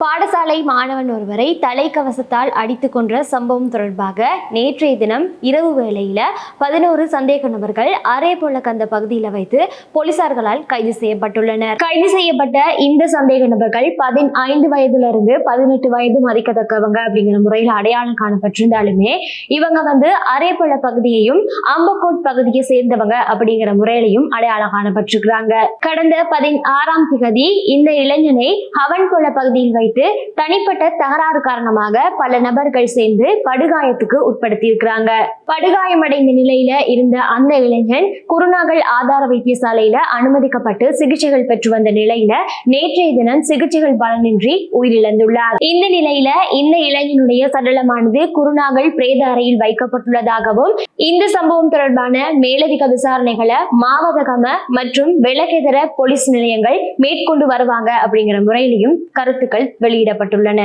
பாடசாலை மாணவன் ஒருவரை தலைக்கவசத்தால் அடித்து கொன்ற சம்பவம் தொடர்பாக நேற்றைய தினம் இரவு வேளையில் பதினோரு சந்தேக நபர்கள் அரேபொலக்கந்த பகுதியில் வைத்து போலீசார்களால் கைது செய்யப்பட்டுள்ளனர். கைது செய்யப்பட்ட இந்த சந்தேக நபர்கள் பதினைந்து வயதிலிருந்து பதினெட்டு வயது மதிக்கத்தக்கவங்க அப்படிங்கிற முறையில் அடையாளம் காணப்பட்டிருந்தாலுமே இவங்க வந்து அரேபொல பகுதியையும் அம்பக்கோட் பகுதியை சேர்ந்தவங்க அப்படிங்கிற முறையிலையும் அடையாளம் காணப்பட்டிருக்கிறாங்க. கடந்த பதினாறாம் திகதி இந்த இளைஞனை ஹவன்பொல பகுதியில் வைத்து தனிப்பட்ட தகராறு காரணமாக பல நபர்கள் சேர்ந்து படுகாயத்துக்கு உட்படுத்தியிருக்கிறாங்க. படுகாயமடைந்த நிலையில இருந்த அந்த இளைஞன் குருநாகல் ஆதார வைத்தியசாலையில அனுமதிக்கப்பட்டு சிகிச்சைகள் பெற்று வந்த நிலையில நேற்றைய தினம் சிகிச்சைகள் பலனின்றி உயிரிழந்துள்ளார். இந்த நிலையில இந்த இளைஞனுடைய சடலமானது குருநாகல் பிரேத அறையில் வைக்கப்பட்டுள்ளதாகவும் இந்த சம்பவம் தொடர்பான மேலதிக விசாரணைகளை மாவதகம மற்றும் விளக்கெதர போலீஸ் நிலையங்கள் மேற்கொண்டு வருவாங்க அப்படிங்கிற முறையிலையும் கருத்துக்கள் வெளியிடப்பட்டுள்ளன.